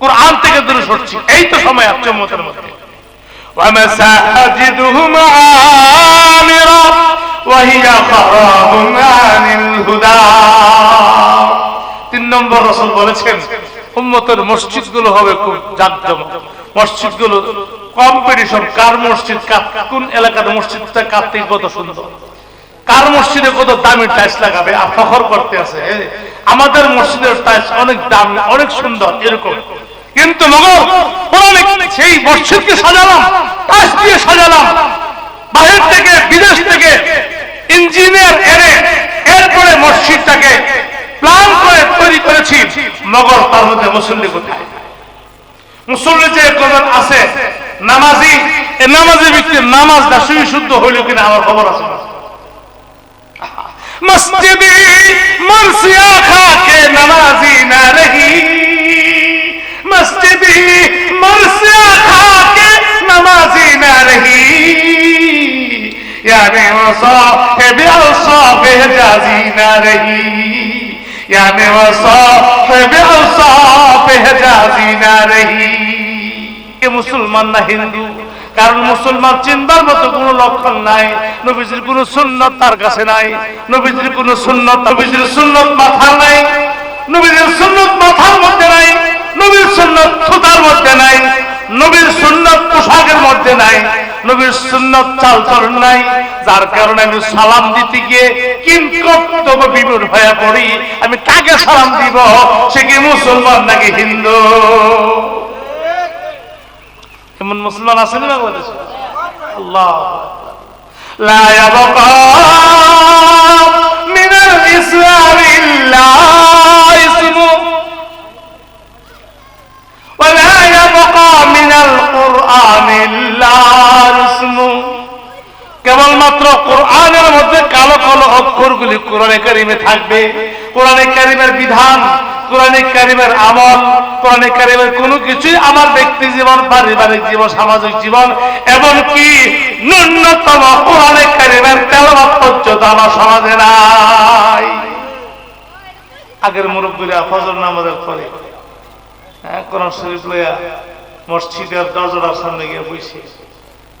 কোরআন থেকে দূরে সরছি এই তো সময় আছে উম্মতের মধ্যে ومساجدهم عامرة وهي خراب عن الهدى তিন নম্বর রসুল বলেছেন উম্মতের মসজিদ গুলো হবে খুব জাকজমক মসজিদ গুলো কম্পিটিশন কার মসজিদ কার- কোন এলাকার মসজিদটা কাঁদতে কত সুন্দর কার মসজিদে কত দামি টাইলস লাগাবে আর ফখর করতে আছে এ, আমাদের মসজিদের টাইলস অনেক দামি অনেক সুন্দর এরকম কিন্তু মগর মোগল সেই মসজিদকে সাজালাম পাশ দিয়ে সাজালাম। বাহির থেকে, বিদেশ থেকে ইঞ্জিনিয়ার এনে এরপরে মসজিদটাকে প্ল্যান করে তৈরি করেছি। মগর তার মধ্যে মুসল্লি কোথায়? মুসল্লি যে কজন আছে, নামাজি, এ নামাজি ব্যক্তি নামাজ না দাসী শুদ্ধ হইল কিনা আমার খবর আছে। মসজিদে মরসিয়া খাকে নামাজি না রহি। जाजी न रही यानी वो साहिब औसाफ जाजी न रही কে মুসলমান না হিন্দু কারণ মুসলমান চিন্তার মতো কোন লক্ষণ নাই নবীজির কোন সুন্নত তার কাছে নাই নবীজির কোন সুন্নত নবীজির সুন্নত মাথার নাই নবীজির সুন্নত মাথার মধ্যে নাই নবীর সুন্নত থুতার মধ্যে নাই নবীর সুন্নত পোশাকের মধ্যে নাই নবীর সুন্নত চাল চলন নাই যার কারণে আমি সালাম দিতে গিয়ে কিন কর্তব্য বিমূর হয়ে পড়ি আমি কাকে সালাম দিব সে কি মুসলমান নাকি হিন্দু এমন মুসলমান আছেন বাংলাদেশে আল্লাহ لا يبقى من الإسلام إلا কেবলমাত্র কোরআনের মধ্যে কালো কালো অক্ষরগুলি কোরআনে কারিমে থাকবে। কোরআনে কারিমের বিধান, কোরআনে কারিমের আমল, কোরআনে কারিমের কোনো কিছুই আমার ব্যক্তি জীবন, পারিবারিক জীবন, সামাজিক জীবন এবং কি ন্যূনতম কোরআনে কারিমের তেলাওয়াত পর্যন্ত আমার সমাজে নাই। আগের মুরব্বীরা ফজর নামাজের পরে হ্যাঁ কোরআন শরীফ লইয়া মসজিদের দরজার সামনে গিয়ে বসে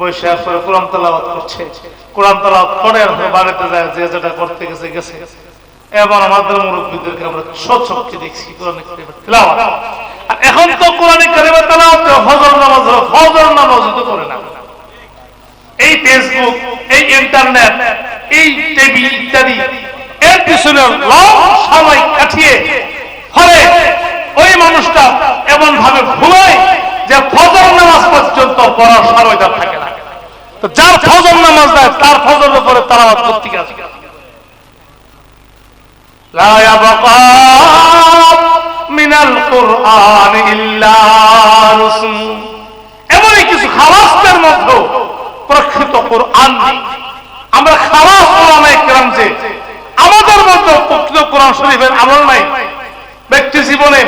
বসে আসলে কোরআন তালাবাত করছে। কোরআন তালাবাত করে বাড়িতে যায়, যে যেটা করতে গেছে গেছে। এবার আমাদের মুরব্বীদেরকে আমরা সচক্ষে দেখছি, কোরআন আর এখন তো কোরআন তেলাওয়াত, ফজর নামাজ ফজর নামাজ তো করে না। এই ফেসবুক এই ইন্টারনেট এই টিভি ইত্যাদি, এর পিছনে লং সময় কাটিয়ে ফলে ওই মানুষটা এমন ভাবে ভুলায় যে ফজর নামাজ পর্যন্ত পড়ার সময় তার থাকে না। তো যার ফজর নামাজ দেয় তার ফজর উপরে তারা আপত্তি আছে আমরা আমাদের মধ্যে প্রকৃত কোরআন শরীফের আমল নাই। ব্যক্তি জীবনে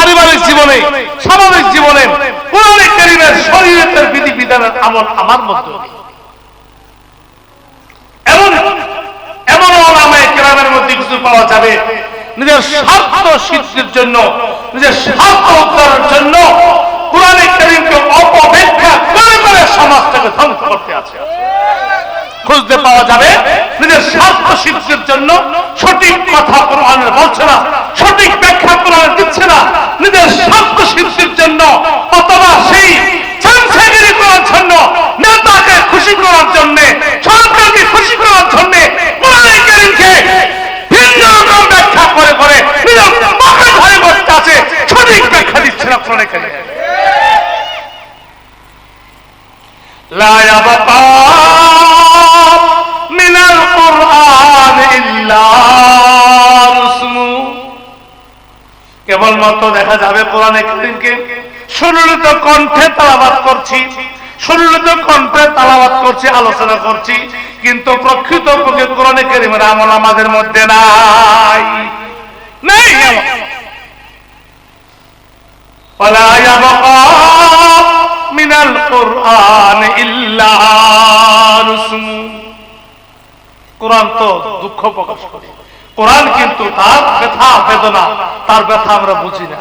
পারিবারিক জীবনে সামাজিক জীবনে কোরআনে বিধি বিধানের আমল আমার মধ্যে এমন এমন কেরামের মধ্যে কিছু পাওয়া যাবে, নিজের স্বার্থ সিদ্ধির জন্য, নিজের স্বার্থ উদ্ধারের জন্য কোরআনে কারিমকে অপব্যাখ্যা করে করে সমাজটাকে ধ্বংস করতে আছে। খুঁজতে পাওয়া যাবে। নিজের স্বাস্থ্য সিদ্ধির জন্য সঠিক কথা কোরআনের বলছে না, সঠিক ব্যাখ্যা কোরআন দিচ্ছে না। নিজের স্বার্থ কেবলমাত্র দেখা যাবে কোরআনে করিমকে সুললিত কণ্ঠে তালাবাদ করছি সুললিত কণ্ঠে তালাবাদ করছি, আলোচনা করছি, কিন্তু প্রকৃত পক্ষে কোরআনে কেরিমের আমল আমাদের মধ্যে নাই। নেই মিনাল কোরআন ইল্লা কোরআন তো দুঃখ প্রকাশ করে। কোরআন কিন্তু তার ব্যথা, বেদনা, তার ব্যথা আমরা বুঝি না।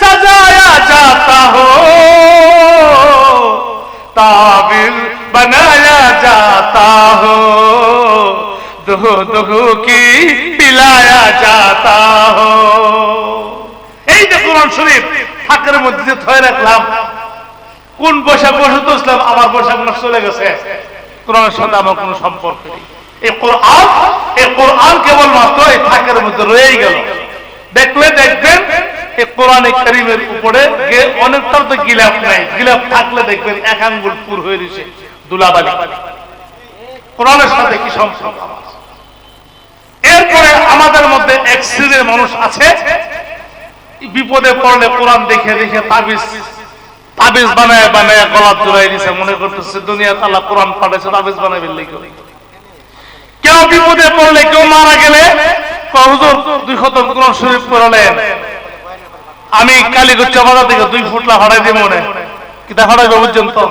সাজায়া যাতা হো, তাবিল বানায়া যাতা হো, দুহু দুহু কি পিলায়া যাতা হো। এই যে কোরআন শরীফ ফাঁকের মধ্যে যে থয়ে রাখলাম, কোন বৈশাখ বসে তো আমার বৈশাখ চলে গেছে। কোরআনের সাথে আমার কোনো সম্পর্ক নেই। এই কোরআন এই কোরআন কেবলমাত্র এই ফাঁকের মধ্যে রয়েই গেল। দেখলে দেখবেন, এই করিমের উপরে অনেকটার তো গিলাপ নাই। গিলাপ থাকলে দেখবেন এক আঙ্গুল পুর হয়ে রয়েছে দুলাবালি। কোরআনের সাথে কি সম্পর্ক? এরপরে আমাদের মধ্যে এক শ্রেণির মানুষ আছে। বিপদে পড়লে কোরআন দেখে দেখে তাবিজ তাবিজ বানায় বানায় গলাপ জোড়াই দিছে। মনে করতেছে দুনিয়া তালা কোরআন পাঠাইছে, তাবিজ বানাই ফেললে কেউ বিপদে পড়লে, কেউ মারা গেলে দুই খতম কোরআন শরীফ আমি কালীগঞ্জ বাজার থেকে দুই ফুটলা হারাই দিব মনে। কিতা হারাইবে বুঝছেন তো?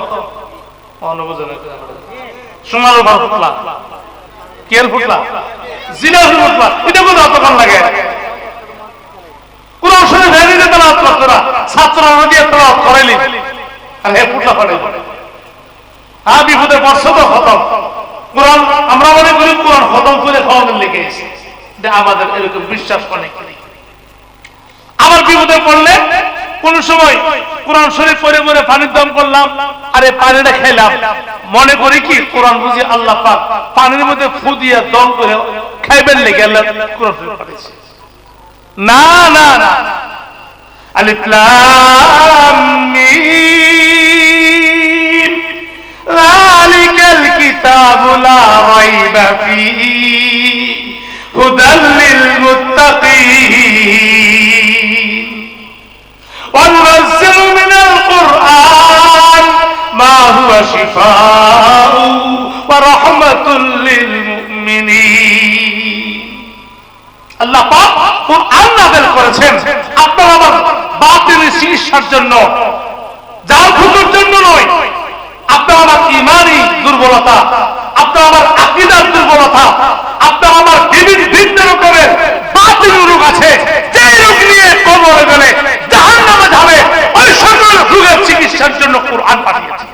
লাগে? কোন শরীর ভেঙে যেতে না। ছাত্ররা ছাত্ররা নদী তোরা করাইলি। আর হে ফুটলা হ্যাঁ বিপদে পড়ছে তো কোরআন, আমরা মনে করি কোরআন খতম করে খাওয়ানোর লেগে এসে আমাদের এরকম বিশ্বাস অনেক। আবার বিপদে পড়লে কোন সময় কোরআন শরীফ পরে পরে পানির দম করলাম, আরে পানিটা খাইলাম মনে করি কি, কোরআন বুঝি আল্লাহ পাক পানির মধ্যে ফু দিয়ে দম করে খাইবেন লেগে আল্লাহ কোরআন শরীফ পাঠিয়েছে। না না না আলিফ লাম মিম। যালিকাল কিতাব লা রাইবা ফিহি হুদাল লিল মুত্তাকিন ওয়া নুনাজ্জিলু মিনাল কুরআন মা হুয়া শিফাউ ওয়া রাহমাতুল লিল মুমিনিন আল্লাহ পাক কোরআন নাযিল করেছেন। আপনার আমার বাতিলের চিকিৎসার জন্য, যার ক্ষতির জন্য নয় আপনার আমার ইমানি দুর্বলতা আপনার আমার আকীদার দুর্বলতা আপনার আমার বিভিন্ন ভিন্ন রকমের বাতিল রোগ আছে যে রোগ নিয়ে কবরে গেলে জাহান্নামে যাবে ওই সকল রোগের চিকিৎসার জন্য কোরআন পাঠিয়েছে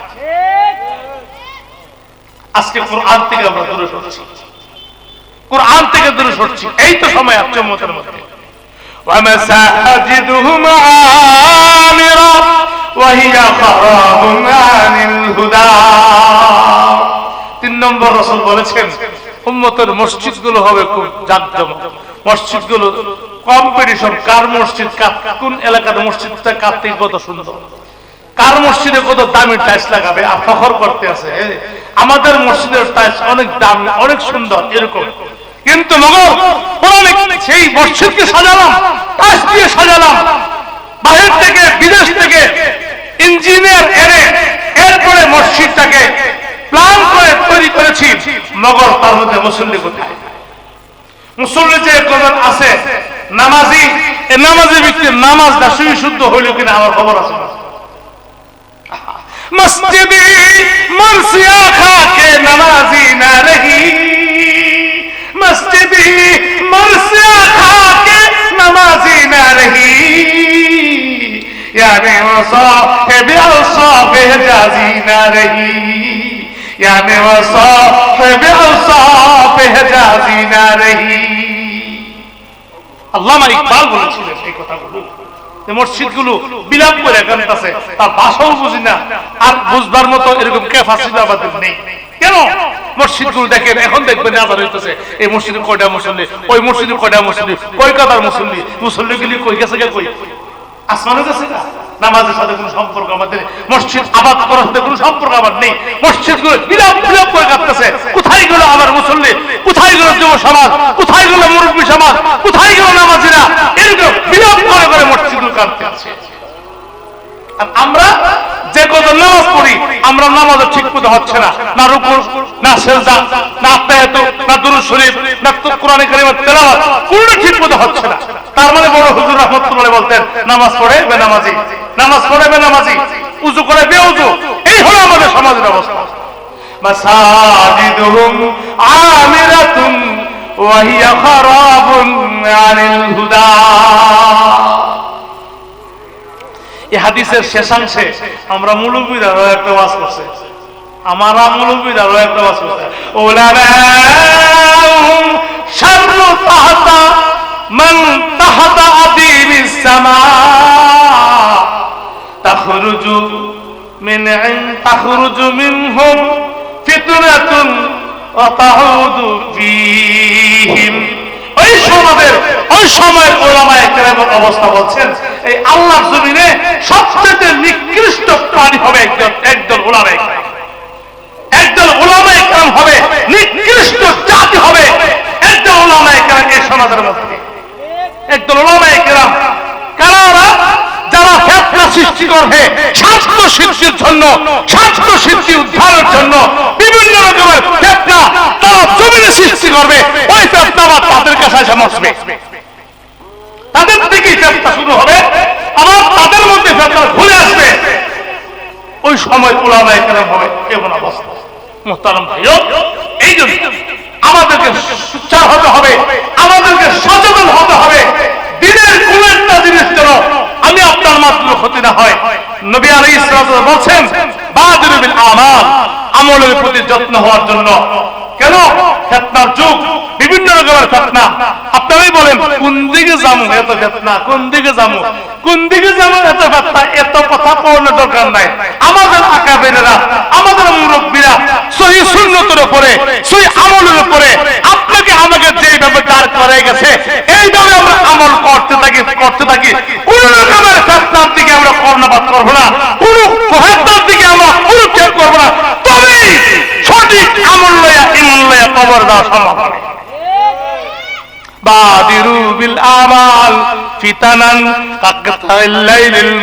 আজকে কোরআন থেকে আমরা দূরে সরছি কোরআন থেকে দূরে সরছি এই তো সময় আচমতের মধ্যে ومساجدهم عامرة وهي خراب عن الهدى তিন নম্বর রসুল বলেছেন উম্মতের মসজিদ গুলো হবে খুব জাকজমক মসজিদ গুলো কম্পিটিশন কার মসজিদ কার- কোন এলাকাতে মসজিদটা কাটতে কত সুন্দর কার মসজিদে কত দামি টাইলস লাগাবে আর ফখর করতে আছে এ, আমাদের মসজিদের টাইলস অনেক দামি অনেক সুন্দর এরকম কিন্তু মগর অনেক সেই মসজিদকে সাজালাম টাইলস দিয়ে সাজালাম বাহির থেকে, বিদেশ থেকে ইঞ্জিনিয়ার এনে এরপরে মসজিদটাকে প্ল্যান করে তৈরি করেছি মগর তার মধ্যে মুসল্লি কোথায়? মুসল্লি যে কজন আছে, নামাজি নামাজি ব্যক্তি নামাজ না সুই শুদ্ধ হইল কিনা আমার খবর আছে। মসজিদে মরসিয়া খাকে নামাজি না রহি। মসজিদে মরসিয়া খাকে নামাজি না রহি। صاحب جازی نہ رہی جازی نہ رہی এই কথাগুলো মসজিদগুলো বিলাপ করে কানতেছে তার ভাষাও বুঝি না, আর বুঝবার মতো এরকম ক্যাপাসিটি আমাদের নেই। কেন? দেখেন, এখন দেখবেন আবার হইতেছে, এই মসজিদে কয়টা মুসল্লি, ওই মসজিদে কয়টা মুসল্লি মুসল্লি গুলি কই গেছে কই? আসমানে গেছে না, নামাজের সাথে কোনো সম্পর্ক আমাদের, মসজিদ আবাদ করার সাথে কোনো সম্পর্ক আমার নেই। মসজিদগুলো বিলাপ বিলাপ করে কাঁদতেছে কোথায় গেল আমার মুসল্লি? কোথায় গেল যুব সমাজ? কোথায় গেল মুরব্বী সমাজ? কোথায় গেল নামাজিরা? এরকম বিলাপ করে করে মসজিদগুলো আছে। আমরা যে কত নামাজ পড়ি, আমরা নামাজও ঠিক মতো হচ্ছে না। না রুকু না সেজদা, না আত্মায়াত, না দুরূদ শরীফ, না কোরআনে কারিমের তেলাওয়াত, কোনটা ঠিক মতো হচ্ছে না। তার মানে বড় হুজুর রাহমাতুল্লাহ বলতেন, নামাজ পড়ে বেনামাজি, নামাজ পড়ে বেনামাজি, উজু করে বেউজু, এই হলো আমাদের সমাজের অবস্থা। মাসাজিদুহুম আমিরাতুন ওয়া হিয়া খারাবুন আনিল হুদা। এই হাদিসের শেষাংশে আমরা মুলুবিরা একটা ওয়াজ করছে। আরও একটা বাস ওলানা শাররু তাহতা মান কেরামের অবস্থা বলছেন, এই আল্লাহর জমিনে সবচেয়ে নিকৃষ্ট প্রাণী হবে একজন একজন ওলামায়ে একজন ওলামায়ে কেরাম হবে, নিকৃষ্ট জাতি হবে একজন ওলামায়ে কেরাম এই সমাজের মধ্যে একজন ওলামায়ে কেরাম কারা ওরা? যারা ফেতনা করবে স্বাস্থ্য সৃষ্টির জন্য স্বাস্থ্য সৃষ্টি উদ্ধারের জন্য বিভিন্ন রকমের ফেতনা তারা জমিনে সৃষ্টি করবে। ওই ফেতনা আবার তাদের কাছে এসে মসবে তাদের থেকেই ফেতনা শুরু হবে, আবার তাদের মধ্যে ফেতনা ঘুরে আসবে। ওই সময় ওলামায়ে কেরাম হবে এমন অবস্থা? মোহতারাম ভাইও, এই জন্য আমাদেরকে সুচার হতে হবে, আমাদেরকে সচেতন হতে হবে দিনের কোন একটা জিনিস যেন আমি আপনার ক্ষতি না হয়। নবী আলী ইসলাম বলছেন, বাদির বিল আমাল আমলের প্রতি যত্ন হওয়ার জন্য। কেন? ফেতনার যুগ। বিভিন্ন রকমের ফেতনা। আপনারাই বলেন, কোন দিকে যাব এত ফেতনা? কোন দিকে যাব? কোন দিকে যাব এত ফেতনা? এত কথা কোনের দরকার নাই। আমাদের আকাবেরেরা আমাদের মুরব্বীরা সহি সুন্নতের উপরে, সহি আমলের উপরে আপনাকে আমাকে যেইভাবে দাঁড় করে গেছে, এইভাবে আমরা আমল করতে থাকি করতে থাকি কোন রকমের ফেতনার দিকে আমরা কর্ণপাত করব না। দিকে আমরা করব না। সঠিক আমল লয়া ইমন লয়া কবর দেওয়া সম্ভব হবে। বাদিরু বিল আমাল ফিতানান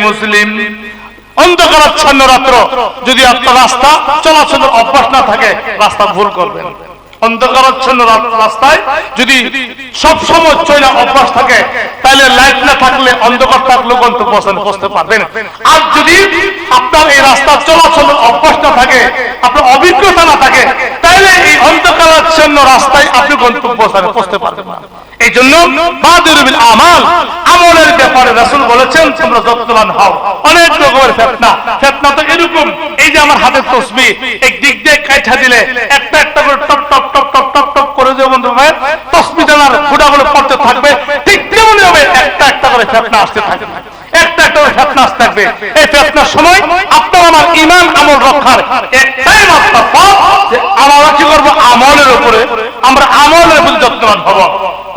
মুসলিম। অন্ধকারাচ্ছন্ন রাত্র যদি আপনার রাস্তা চলাচলের অভ্যাস না থাকে, রাস্তা ভুল করবেন। অন্ধকারাচ্ছন্ন রাস্তায় যদি সব সময় চলে অভ্যাস থাকে, তাহলে লাইট না থাকলে অন্ধকার থাকলেও স্থানে পৌঁছতে পারবেন। আর যদি আপনার এই রাস্তা চলাচলের অভ্যাস না থাকে, আপনার অভিজ্ঞতা না থাকে, তাহলে এই অন্ধকারাচ্ছন্ন রাস্তায় আপনি গন্তব্য স্থানে পৌঁছতে পারবেন না। এই জন্য বাদুরবিল আমাল আমলের ব্যাপারে রাসূল বলেছেন, তোমরা যত্নবান হও। অনেক রকমের ফেতনা। ফেতনা তো এরকম, এই যে আমার হাতের তসবি এক দিক দিয়ে কাইঠা দিলে একটা করে টপ টপ টপ টপ টপ টপ করে যে বন্ধু ভাই। তসবি জানার ফুটাগুলো পড়তে থাকবে। ঠিক তেমনি হবে, একটা একটা করে ফেতনা আসতে থাকবে। একটা একটা করে ফেতনা আসতে থাকবে। এই ফেতনার সময় আপনার আমার ইমান আমল রক্ষার একটাই মাত্র পথ যে আমরা কি করব? আমলের উপরে। আমরা আমলের প্রতি যত্নবান হব।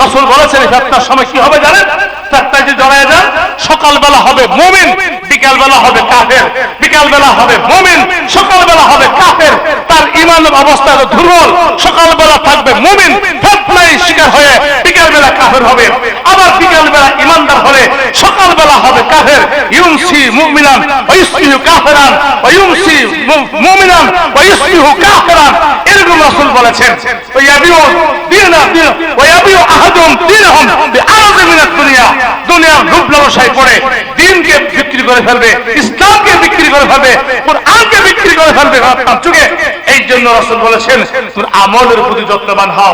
রসুল বলেছেন, এই ফেতনার সময় কি হবে জানেন? ফেতনায় জড়ায় যান, সকালবেলা হবে মুমিন, বিকালবেলা হবে কাফের, বিকালবেলা হবে মুমিন, সকালবেলা হবে কাফের। তার ইমান অবস্থা দুর্বল, সকালবেলা থাকবে মুমিন, ফেতনায় শিকার হয়ে বিকালবেলা কাফের হবে। আবার বিকালবেলা ইমানদার হলে সকালবেলা হবে কাফের। ইউমসি মুমিনান ওয়াইসবিহু কাফেরান, ওয়াইউমসি মুমিনান ওয়াইসবিহু কাফেরান। এরকম রাসূল বলেছেন ওয়াইয়াবিউ দিনা দিন ওয়াইয়াবিউ আহাদুম দিনহুম বিআরদি মিনাদ দুনিয়া। দুনিয়ার রূপ লালসায় পড়ে, দিনকে বিক্রি করে ফেলবে, ইসলামকে বিক্রি করে ফেলবে, কোরআনকে বিক্রি করে ফেলবে আপনার যুগে। এই জন্য রাসূল বলেছেন তোর আমলের প্রতি যত্নবান হও,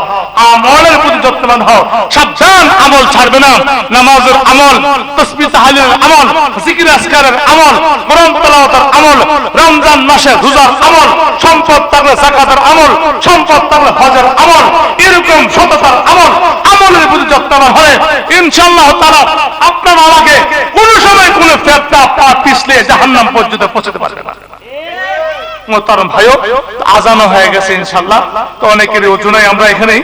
আমলের প্রতি যত্নবান হও। সাবধান আমল ছাড়বে না। নামাজের আমল তসবিহ তাহলিলের আমল, জিকির আসকারের আমল কোরআন তেলাওয়াতের আমল, রমজান মাসে রোজার আমল, সম্পদ থাকলে যাকাতের আমল, সম্পদ থাকলে হজের আমল, এরকম সততার আমল, আমলের প্রতি যত্নবান হলে ইনশাআল্লাহ তাআলা আপনার আমাকে কোন সময় কোন ফেতনা পা পিছলে জাহান্নাম পর্যন্ত পৌঁছতে পারবে না। আজানো হয়ে গেছে ইনশাল্লাহ তো অনেকের ওজনে আমরা এখানে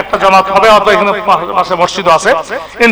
একটা জামাত হবে অত এখানে মসজিদ আছে।